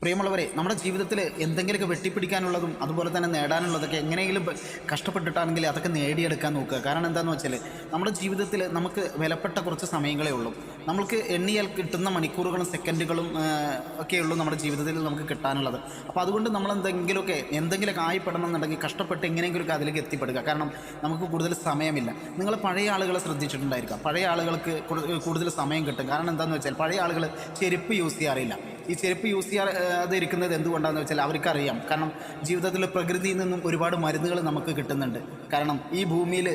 പ്രിയമുള്ളവരെ നമ്മുടെ ജീവിതത്തിൽ എന്തെങ്കിലുമൊക്കെ വെട്ടിപ്പിടിക്കാനുള്ളതും അതുപോലെ തന്നെ നേടാനുള്ളതൊക്കെ എങ്ങനെയെങ്കിലും കഷ്ടപ്പെട്ടിട്ടാണെങ്കിൽ അതൊക്കെ നേടിയെടുക്കാൻ നോക്കുക. കാരണം എന്താണെന്ന് വെച്ചാൽ നമ്മുടെ ജീവിതത്തിൽ നമുക്ക് വിലപ്പെട്ട കുറച്ച് സമയങ്ങളേ ഉള്ളൂ. നമുക്ക് എണ്ണിയാൽ കിട്ടുന്ന മണിക്കൂറുകളും സെക്കൻഡുകളും ഒക്കെയുള്ളൂ നമ്മുടെ ജീവിതത്തിൽ നമുക്ക് കിട്ടാനുള്ളത്. അപ്പോൾ അതുകൊണ്ട് നമ്മൾ എന്തെങ്കിലുമൊക്കെ എന്തെങ്കിലുമൊക്കെ ആയിപ്പെടണം എന്നുണ്ടെങ്കിൽ കഷ്ടപ്പെട്ട് എങ്ങനെയെങ്കിലുമൊക്കെ അതിലേക്ക് എത്തിപ്പെടുക. കാരണം നമുക്ക് കൂടുതൽ സമയമില്ല. നിങ്ങൾ പഴയ ആളുകളെ ശ്രദ്ധിച്ചിട്ടുണ്ടായിരിക്കാം. പഴയ ആളുകൾക്ക് കൂടുതൽ സമയം കിട്ടും. കാരണം എന്താണെന്ന് വെച്ചാൽ പഴയ ആളുകൾ ചെരുപ്പ് യൂസ് ചെയ്യാറില്ല. ഈ ചെരുപ്പ് യൂസ് ചെയ്യാതെ ഇരിക്കുന്നത് എന്തുകൊണ്ടാണെന്ന് വെച്ചാൽ അവർക്കറിയാം. കാരണം ജീവിതത്തിൽ പ്രകൃതിയിൽ നിന്നും ഒരുപാട് മരുന്നുകൾ നമുക്ക് കിട്ടുന്നുണ്ട്. കാരണം ഈ ഭൂമിയിൽ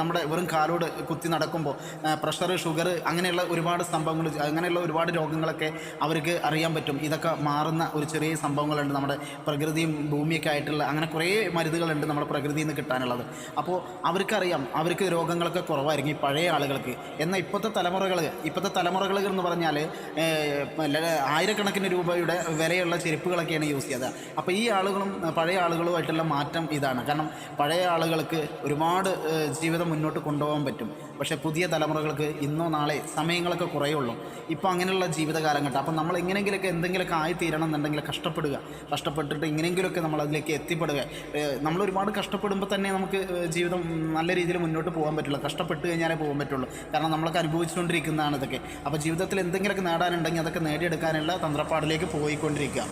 നമ്മുടെ വെറും കാലോട് കുത്തി നടക്കുമ്പോൾ പ്രഷർ ഷുഗർ അങ്ങനെയുള്ള ഒരുപാട് സംഭവങ്ങൾ അങ്ങനെയുള്ള ഒരുപാട് രോഗങ്ങളൊക്കെ അവർക്ക് അറിയാൻ പറ്റും. ഇതൊക്കെ മാറുന്ന ഒരു ചെറിയ സംഭവങ്ങളുണ്ട് നമ്മുടെ പ്രകൃതിയും ഭൂമിയൊക്കെ ആയിട്ടുള്ള അങ്ങനെ കുറേ മരുന്നുകളുണ്ട് നമ്മുടെ പ്രകൃതിയിൽ നിന്ന് കിട്ടാനുള്ളത്. അപ്പോൾ അവർക്കറിയാം അവർക്ക് രോഗങ്ങളൊക്കെ കുറവായിരിക്കും ഈ പഴയ ആളുകൾക്ക്. എന്നാൽ ഇപ്പോഴത്തെ തലമുറകൾ ഇപ്പോഴത്തെ തലമുറകൾ എന്ന് പറഞ്ഞാൽ ആയിരക്കണക്കിന് രൂപയുടെ വിലയുള്ള ചെരുപ്പുകളൊക്കെയാണ് യൂസ് ചെയ്തത്. അപ്പോൾ ഈ ആളുകളും പഴയ ആളുകളുമായിട്ടുള്ള മാറ്റം ഇതാണ്. കാരണം പഴയ ആളുകൾക്ക് ഒരുപാട് ജീവിതം മുന്നോട്ട് കൊണ്ടുപോകാൻ പറ്റും. പക്ഷേ പുതിയ തലമുറകൾക്ക് ഇന്നോ നാളെ സമയങ്ങളൊക്കെ കുറയുള്ളൂ. ഇപ്പോൾ അങ്ങനെയുള്ള ജീവിത കാലഘട്ടം അപ്പം നമ്മൾ എങ്ങനെങ്കിലൊക്കെ എന്തെങ്കിലുമൊക്കെ ആയിത്തീരണം എന്നുണ്ടെങ്കിൽ കഷ്ടപ്പെടുക. കഷ്ടപ്പെട്ടിട്ട് എങ്ങനെയെങ്കിലുമൊക്കെ നമ്മൾ അതിലേക്ക് എത്തിപ്പെടുക. നമ്മൾ ഒരുപാട് കഷ്ടപ്പെടുമ്പോൾ തന്നെ നമുക്ക് ജീവിതം നല്ല രീതിയിൽ മുന്നോട്ട് പോകാൻ പറ്റുള്ളൂ. കഷ്ടപ്പെട്ട് കഴിഞ്ഞാലേ പോകാൻ പറ്റുള്ളൂ. കാരണം നമ്മളൊക്കെ അനുഭവിച്ചുകൊണ്ടിരിക്കുന്നതാണ് ഇതൊക്കെ. അപ്പോൾ ജീവിതത്തിൽ എന്തെങ്കിലുമൊക്കെ നേടാനുണ്ടെങ്കിൽ അതൊക്കെ നേടിയെടുക്കാനുള്ള തന്ത്രപ്പാടിലേക്ക് പോയിക്കൊണ്ടിരിക്കുക.